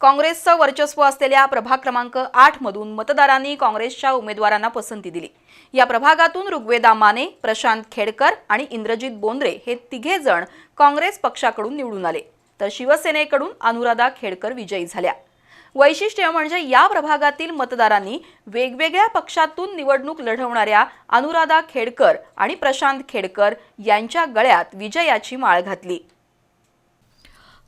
काँग्रेसचं वर्चस्व असलेल्या प्रभाग क्रमांक आठ मधून मतदारांनी काँग्रेसच्या उमेदवारांना पसंती दिली. या प्रभागातून ऋग्वेदा माने प्रशांत खेडकर आणि इंद्रजित बोंद्रे हे तिघे जण काँग्रेस पक्षाकडून निवडून आले. तर शिवसेनेकडून अनुराधा खेडकर विजयी झाल्या. वैशिष्ट्य म्हणजे या प्रभागातील मतदारांनी वेगवेगळ्या पक्षातून निवडणूक लढवणाऱ्या अनुराधा खेडकर आणि प्रशांत खेडकर यांच्या गळ्यात विजयाची माळ घातली.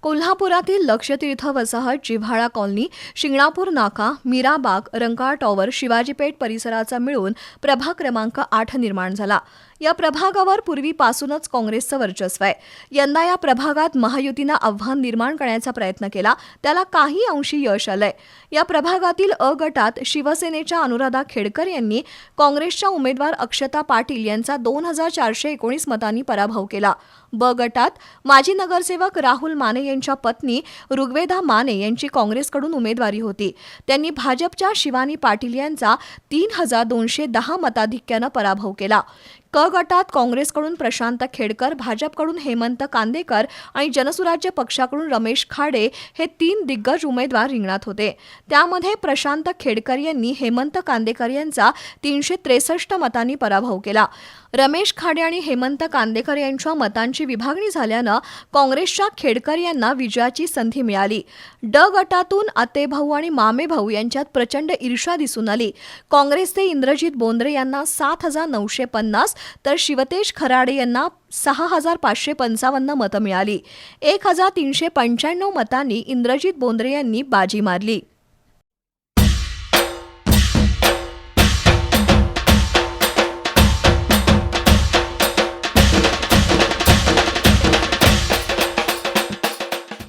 कोल्हापुरातील लक्षतीर्थ वसाहत जिव्हाळा कॉलनी शिंगणापूर नाका मीराबाग रंकाळ टॉवर शिवाजीपेठ परिसराचा मिळून प्रभाग क्रमांक आठ निर्माण झाला. या प्रभागावर पूर्वीपासूनच काँग्रेसचं वर्चस्व आहे. यंदा या प्रभागात महायुतीनं आव्हान निर्माण करण्याचा प्रयत्न केला त्याला काही अंशी यश आलंय. या प्रभागातील अ गटात शिवसेनेच्या अनुराधा खेडकर यांनी काँग्रेसच्या उमेदवार अक्षता पाटील यांचा दोन हजार चारशे एकोणीस मतांनी पराभव केला. ब गटात माजी नगरसेवक राहुल माने यांच्या पत्नी ऋग्वेदा माने यांची काँग्रेसकडून उमेदवारी होती. त्यांनी भाजपच्या शिवानी पाटील यांचा तीन हजार दोनशे दहा मताधिक्यानं पराभव केला. क गटात काँग्रेसकडून प्रशांत खेडकर भाजपकडून हेमंत कांदेकर आणि जनसुराज्य पक्षाकडून रमेश खाडे हे तीन दिग्गज उमेदवार रिंगणात होते. त्यामध्ये प्रशांत खेडकर यांनी हेमंत कांदेकर यांचा तीनशे त्रेसष्ट मतांनी पराभव केला. रमेश खाडे आणि हेमंत कांदेकर यांच्या मतांची विभागणी झाल्यानं काँग्रेसच्या खेडकर यांना विजयाची संधी मिळाली. ड गटातून आतेभाऊ आणि मामेभाऊ यांच्यात प्रचंड ईर्षा दिसून आली. काँग्रेसचे इंद्रजित बोंद्रे यांना सात हजार नऊशे पन्नास तर शिवतेश खराडे यांना सहा हजार पाचशे पंचावन्न मतं मिळाली. एक हजार तीनशे पंच्याण्णव मतांनी इंद्रजित बोंद्रे यांनी बाजी मारली.